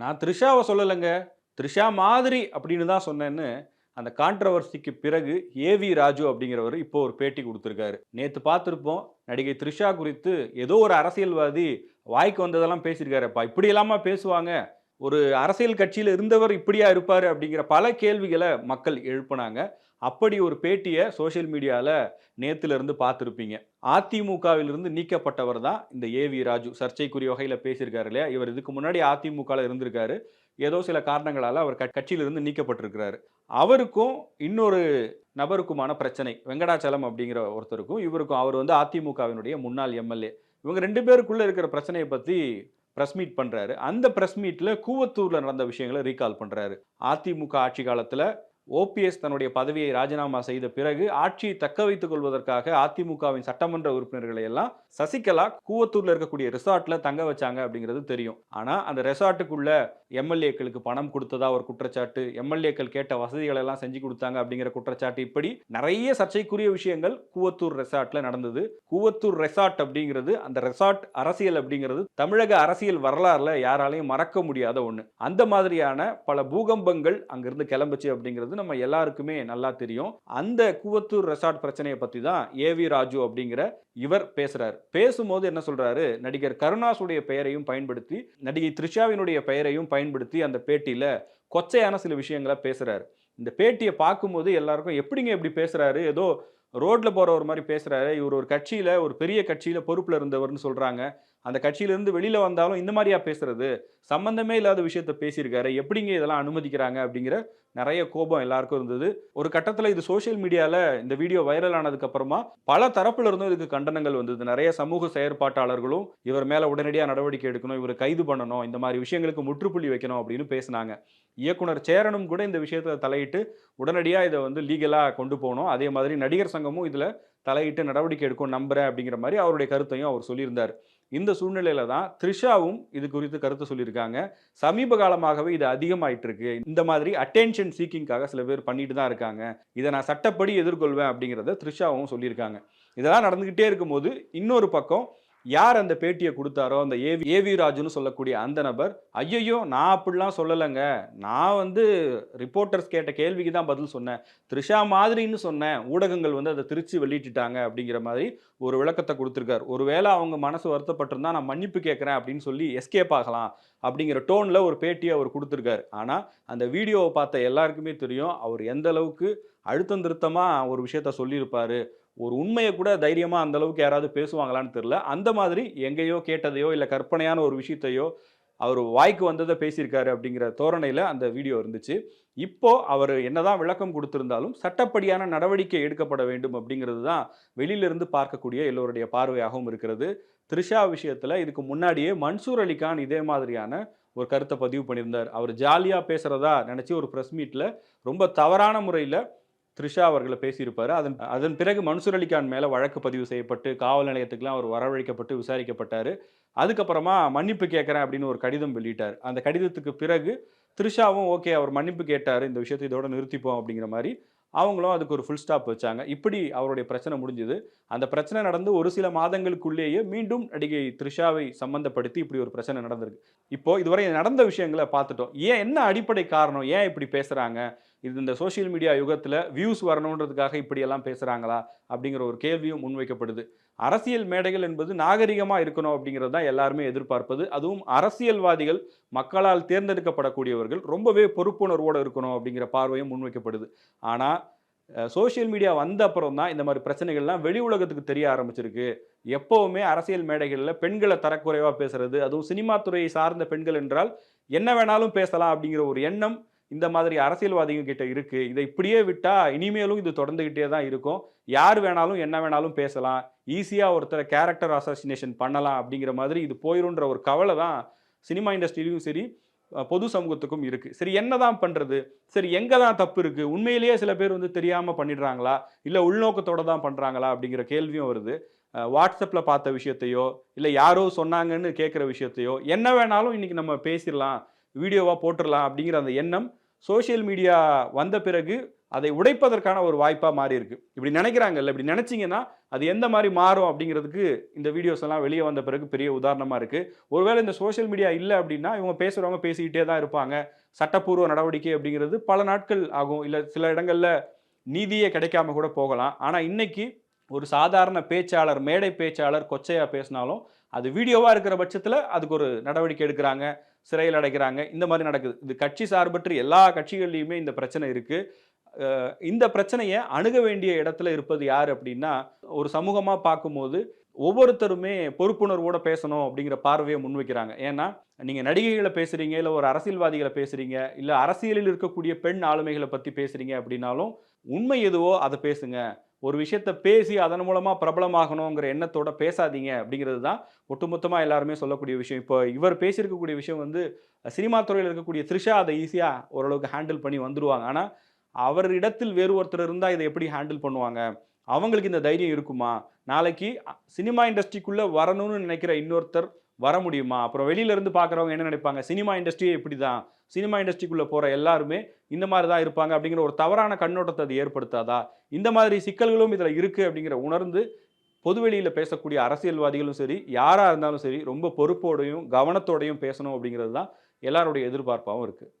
நான் த்ரிஷாவை சொல்லலைங்க. த்ரிஷா மாதிரி அப்படின்னு தான் சொன்னேன்னு அந்த கான்ட்ரவர்சிக்கு பிறகு ஏவி ராஜு அப்படிங்கிறவர் இப்போ ஒரு பேட்டி கொடுத்துருக்காரு. நேற்று பார்த்துருப்போம் நடிகை த்ரிஷா குறித்து ஏதோ ஒரு அரசியல்வாதி வாய்க்கு வந்ததெல்லாம் பேசியிருக்காருப்பா. இப்படி இல்லாமல் பேசுவாங்க. ஒரு அரசியல் கட்சியில் இருந்தவர் இப்படியா இருப்பார் அப்படிங்கிற பல கேள்விகளை மக்கள் எழுப்புனாங்க. அப்படி ஒரு பேட்டியை சோஷியல் மீடியாவில் நேற்றுலேருந்து பார்த்துருப்பீங்க. அதிமுகவிலிருந்து நீக்கப்பட்டவர் தான் இந்த ஏவி ராஜு. சர்ச்சைக்குரிய வகையில் பேசியிருக்காரு இல்லையா? இவர் இதுக்கு முன்னாடி அதிமுகவில் இருந்திருக்காரு. ஏதோ சில காரணங்களால் அவர் கட்- கட்சியிலிருந்து நீக்கப்பட்டிருக்கிறாரு. அவருக்கும் இன்னொரு நபருக்குமான பிரச்சனை வெங்கடாச்சலம் அப்படிங்கிற ஒருத்தருக்கும் இவருக்கும் அவர் வந்து அதிமுகவினுடைய முன்னாள் எம்எல்ஏ இவங்க ரெண்டு பேருக்குள்ளே இருக்கிற பிரச்சனையை பற்றி ப்ரெஸ் மீட் பண்ணுறாரு அந்த ப்ரெஸ் மீட்டில் கூவத்தூரில் நடந்த விஷயங்களை ரீகால் பண்ணுறாரு அதிமுக ஆட்சி காலத்தில் ஓபிஎஸ் தன்னுடைய பதவியை ராஜினாமா செய்த பிறகு ஆட்சியை தக்க வைத்துக் கொள்வதற்காக அதிமுகவின் சட்டமன்ற உறுப்பினர்களை எல்லாம் சசிகலா கூவத்தூர்ல இருக்கக்கூடிய ரிசார்ட்ல தங்க வச்சாங்க அப்படிங்கிறது தெரியும். ஆனா அந்த ரெசார்ட்டுக்குள்ள எம்எல்ஏக்களுக்கு பணம் கொடுத்ததா ஒரு குற்றச்சாட்டு எம்எல்ஏக்கள் கேட்ட வசதிகளை எல்லாம் செஞ்சு கொடுத்தாங்க அப்படிங்கிற குற்றச்சாட்டு இப்படி நிறைய சர்ச்சைக்குரிய விஷயங்கள் கூவத்தூர் ரெசார்ட்ல நடந்தது. கூவத்தூர் ரெசார்ட் அப்படிங்கிறது அந்த ரெசார்ட் அரசியல் அப்படிங்கிறது தமிழக அரசியல் வரலாறுல யாராலையும் மறக்க முடியாத ஒண்ணு. அந்த மாதிரியான பல பூகம்பங்கள் அங்கிருந்து கிளம்புச்சு அப்படிங்கிறது நம்ம எல்லாருக்குமே நல்லா தெரியும். அந்த கூவத்தூர் ரெசார்ட் பிரச்சனையை பத்தி தான் ஏவி ராஜு அப்படிங்கிற இவர் பேசுறாரு. பேசும்போது என்ன சொல்றாரு? நடிகர் கருணாசுடைய பெயரையும் பயன்படுத்தி நடிகை த்ரிஷாவினுடைய பெயரையும் பயன்படுத்தி அந்த பேட்டியில கொச்சையான சில விஷயங்களை பேசுறாரு. இந்த பேட்டியை பார்க்கும்போது எல்லாருக்கும் எப்படிங்க இப்படி பேசுறாரு? ஏதோ ரோட்ல போகிற ஒரு மாதிரி பேசுறாரு. இவர் ஒரு கட்சியில ஒரு பெரிய கட்சியில பொறுப்புல இருந்தவர்னு சொல்றாங்க. அந்த கட்சியிலிருந்து வெளியில வந்தாலும் இந்த மாதிரியா பேசுறது. சம்பந்தமே இல்லாத விஷயத்த பேசியிருக்காரு. எப்படிங்க இதெல்லாம் அனுமதிக்கிறாங்க அப்படிங்கிற நிறைய கோபம் எல்லாருக்கும் இருந்தது. ஒரு கட்டத்தில் இது சோஷியல் மீடியாவில் இந்த வீடியோ வைரல் ஆனதுக்கு அப்புறமா பல தரப்புல இருந்தும் இதுக்கு கண்டனங்கள் வந்தது. நிறைய சமூக செயற்பாட்டாளர்களும் இவர் மேலே உடனடியாக நடவடிக்கை எடுக்கணும் இவரை கைது பண்ணணும் இந்த மாதிரி விஷயங்களுக்கு முற்றுப்புள்ளி வைக்கணும் அப்படின்னு பேசினாங்க. இயக்குனர் சேரனும் கூட இந்த விஷயத்துல தலையிட்டு உடனடியாக இதை வந்து லீகலாக கொண்டு போகணும் அதே மாதிரி நடிகர் அரசாங்கமும் இதில் தலையிட்டு நடவடிக்கை எடுக்கும் நம்புறேன் அப்படிங்கிற மாதிரி அவருடைய கருத்தையும் அவர் சொல்லியிருந்தார். இந்த சூழ்நிலையில தான் த்ரிஷாவும் இது குறித்து கருத்து சொல்லியிருக்காங்க. சமீப காலமாகவே இது அதிகமாயிட்டு இருக்கு இந்த மாதிரி அட்டென்ஷன் சீக்கிங்காக சில பேர் பண்ணிட்டு தான் இருக்காங்க. இதை நான் சட்டப்படி எதிர்கொள்வேன் அப்படிங்கிறத த்ரிஷாவும் சொல்லியிருக்காங்க. இதெல்லாம் நடந்துகிட்டே இருக்கும்போது இன்னொரு பக்கம் யார் அந்த பேட்டியை கொடுத்தாரோ அந்த ஏவி ஏவி ராஜுன்னு சொல்லக்கூடிய அந்த நபர் ஐயையோ நான் அப்படிலாம் சொல்லலைங்க. நான் வந்து ரிப்போர்ட்டர்ஸ் கேட்ட கேள்விக்கு தான் பதில் சொன்னேன். த்ரிஷா மாதிரின்னு சொன்னேன். ஊடகங்கள் வந்து அதை திருச்சி வெளியிட்டுட்டாங்க அப்படிங்கிற மாதிரி ஒரு விளக்கத்தை கொடுத்துருக்காரு. ஒருவேளை அவங்க மனசு வருத்தப்பட்டிருந்தா நான் மன்னிப்பு கேட்குறேன் அப்படின்னு சொல்லி எஸ்கேப் ஆகலாம் அப்படிங்கிற டோனில் ஒரு பேட்டியை அவர் கொடுத்துருக்காரு. ஆனால் அந்த வீடியோவை பார்த்த எல்லாருக்குமே தெரியும். அவர் எந்த அளவுக்கு அழுத்தம் திருத்தமாக ஒரு விஷயத்த சொல்லியிருப்பார். ஒரு உண்மையை கூட தைரியமாக அந்த அளவுக்கு யாராவது பேசுவாங்களான்னு தெரில அந்த மாதிரி எங்கேயோ கேட்டதையோ இல்லை கற்பனையான ஒரு விஷயத்தையோ அவர் வாய்க்கு வந்ததை பேசியிருக்காரு அப்படிங்கிற தோரணையில் அந்த வீடியோ இருந்துச்சு. இப்போ அவர் என்னதான் விளக்கம் கொடுத்திருந்தாலும் சட்டப்படியான நடவடிக்கை எடுக்கப்பட வேண்டும் அப்படிங்கிறது தான் வெளியிலிருந்து பார்க்கக்கூடிய எல்லோருடைய பார்வையாகவும் இருக்கிறது. த்ரிஷா விஷயத்தில் இதுக்கு முன்னாடியே மன்சூர் அலிகான் இதே மாதிரியான ஒரு கருத்தை பதிவு பண்ணியிருந்தார். அவர் ஜாலியாக பேசுகிறதா நினச்சி ஒரு ப்ரெஸ் மீட்டில் ரொம்ப தவறான முறையில் த்ரிஷா அவர்களை பேசியிருப்பார். அதன் அதன் பிறகு மன்சூர் அலிகான் மேலே வழக்கு பதிவு செய்யப்பட்டு காவல் நிலையத்துக்குலாம் அவர் வரவழைக்கப்பட்டு விசாரிக்கப்பட்டார். அதுக்கப்புறமா மன்னிப்பு கேட்குறேன் அப்படின்னு ஒரு கடிதம் வெளியிட்டார். அந்த கடிதத்துக்கு பிறகு த்ரிஷாவும் ஓகே அவர் மன்னிப்பு கேட்டார். இந்த விஷயத்தை இதோட நிறுத்திப்போம் அப்படிங்கிற மாதிரி அவங்களும் அதுக்கு ஒரு ஃபுல் ஸ்டாப் வச்சாங்க. இப்படி அவருடைய பிரச்சனை முடிஞ்சது. அந்த பிரச்சனை நடந்து ஒரு சில மாதங்களுக்குள்ளேயே மீண்டும் நடிகை த்ரிஷாவை சம்மந்தப்படுத்தி இப்படி ஒரு பிரச்சனை நடந்திருக்கு. இப்போ இதுவரை நடந்த விஷயங்களை பார்த்துட்டோம். ஏன் என்ன அடிப்படை காரணம்? ஏன் இப்படி பேசுகிறாங்க இது இந்த சோஷியல் மீடியா யுகத்தில் வியூஸ் வரணுன்றதுக்காக இப்படியெல்லாம் பேசுகிறாங்களா அப்படிங்கிற ஒரு கேள்வியும் முன்வைக்கப்படுது. அரசியல் மேடைகள் என்பது நாகரிகமாக இருக்கணும் அப்படிங்கிறது தான் எல்லாருமே எதிர்பார்ப்பது. அதுவும் அரசியல்வாதிகள் மக்களால் தேர்ந்தெடுக்கப்படக்கூடியவர்கள் ரொம்பவே பொறுப்புணர்வோடு இருக்கணும் அப்படிங்கிற பார்வையும் முன்வைக்கப்படுது. ஆனால் சோஷியல் மீடியா வந்த அப்புறம் தான் இந்த மாதிரி பிரச்சனைகள்லாம் வெளி உலகத்துக்கு தெரிய ஆரம்பிச்சிருக்கு. எப்போவுமே அரசியல் மேடைகளில் பெண்களை தரக்குறைவாக பேசுறது அதுவும் சினிமா துறையை சார்ந்த பெண்கள் என்றால் என்ன வேணாலும் பேசலாம் அப்படிங்கிற ஒரு எண்ணம் இந்த மாதிரி அரசியல்வாதிகள் கிட்ட இருக்கு. இதை இப்படியே விட்டா இனிமேலும் இது தொடர்ந்துகிட்டே தான் இருக்கும். யார் வேணாலும் என்ன வேணாலும் பேசலாம். ஈஸியா ஒருத்தரை கேரக்டர் அசாசினேஷன் பண்ணலாம் அப்படிங்கிற மாதிரி இது போயிருன்ற ஒரு கவலை தான் சினிமா இண்டஸ்ட்ரியிலும் சரி பொது சமூகத்துக்கும் இருக்கு. சரி என்னதான் பண்றது? சரி எங்க தான் தப்பு இருக்கு? உண்மையிலேயே சில பேர் வந்து தெரியாம பண்ணிடுறாங்களா? இல்ல உள்நோக்கத்தோட தான் பண்றாங்களா? அப்படிங்கிற கேள்வியும் வருது. வாட்ஸ்அப்பில் பார்த்த விஷயத்தையோ இல்லை யாரோ சொன்னாங்கன்னு கேட்குற விஷயத்தையோ என்ன வேணாலும் இன்றைக்கி நம்ம பேசிடலாம். வீடியோவாக போட்டுடலாம் அப்படிங்கிற அந்த எண்ணம் சோஷியல் மீடியா வந்த பிறகு அதை உடைப்பதற்கான ஒரு வாய்ப்பாக மாறி இருக்கு இப்படி நினைக்கிறாங்கல்ல இப்படி நினச்சிங்கன்னா அது எந்த மாதிரி மாறும் அப்படிங்கிறதுக்கு இந்த வீடியோஸ் எல்லாம் வெளியே வந்த பிறகு பெரிய உதாரணமாக இருக்குது ஒருவேளை இந்த சோஷியல் மீடியா இல்லை அப்படின்னா இவங்க பேசுகிறவங்க பேசிக்கிட்டே தான் இருப்பாங்க. சட்டப்பூர்வ நடவடிக்கை அப்படிங்கிறது பல நாட்கள் ஆகும். இல்லை சில இடங்களில் நீதியே கிடைக்காம கூட போகலாம். ஆனால் இன்னைக்கு ஒரு சாதாரண பேச்சாளர் மேடை பேச்சாளர் கொச்சையாக பேசினாலும் அது வீடியோவாக இருக்கிற பட்சத்தில் அதுக்கு ஒரு நடவடிக்கை எடுக்கிறாங்க. சிறையில் அடைக்கிறாங்க இந்த மாதிரி நடக்குது. இது கட்சி சார்பற்று எல்லா கட்சிகள்லையுமே இந்த பிரச்சனை இருக்குது இந்த பிரச்சனையை அணுக வேண்டிய இடத்துல இருப்பது யார் அப்படின்னா ஒரு சமூகமாக பார்க்கும்போது ஒவ்வொருத்தருமே பொறுப்புணர்வோட பேசணும் அப்படிங்கிற பார்வையை முன்வைக்கிறாங்க ஏன்னா நீங்கள் நடிகைகளை பேசுகிறீங்க இல்லை ஒரு அரசியல்வாதிகளை பேசுகிறீங்க இல்லை அரசியலில் இருக்கக்கூடிய பெண் ஆளுமைகளை பற்றி பேசுகிறீங்க அப்படின்னாலும் உண்மை எதுவோ அதை பேசுங்க. ஒரு விஷயத்த பேசி அதன் மூலமாக பிரபலமாகணுங்கிற எண்ணத்தோட பேசாதீங்க அப்படிங்கிறது தான் ஒட்டுமொத்தமாக எல்லாருமே சொல்லக்கூடிய விஷயம். இப்போ இவர் பேசியிருக்கக்கூடிய விஷயம் வந்து சினிமா துறையில் இருக்கக்கூடிய த்ரிஷா அதை ஈஸியாக ஓரளவுக்கு ஹேண்டில் பண்ணி வந்துடுவாங்க ஆனால் அவர் இடத்தில் வேறு ஒருத்தர் இருந்தால் இதை எப்படி ஹேண்டில் பண்ணுவாங்க? அவங்களுக்கு இந்த தைரியம் இருக்குமா? நாளைக்கு சினிமா இண்டஸ்ட்ரிக்குள்ளே வரணும்னு நினைக்கிற இன்னொருத்தர் வர முடியுமா? அப்புறம் வெளியில இருந்து பார்க்குறவங்க என்ன நினைப்பாங்க? சினிமா இண்டஸ்ட்ரியே இப்படி தான் சினிமா இண்டஸ்ட்ரிக்குள்ளே போகிற எல்லாருமே இந்த மாதிரி தான் இருப்பாங்க அப்படிங்கிற ஒரு தவறான கண்ணோட்டத்தை அது ஏற்படுத்தாதா? இந்த மாதிரி சிக்கல்களும் இதில் இருக்குது அப்படிங்கிற உணர்ந்து பொதுவெளியில் பேசக்கூடிய அரசியல்வாதிகளும் சரி யாராக இருந்தாலும் சரி ரொம்ப பொறுப்போடையும் கவனத்தோடையும் பேசணும் அப்படிங்கிறது தான் எல்லாருடைய எதிர்பார்ப்பாகவும் இருக்குது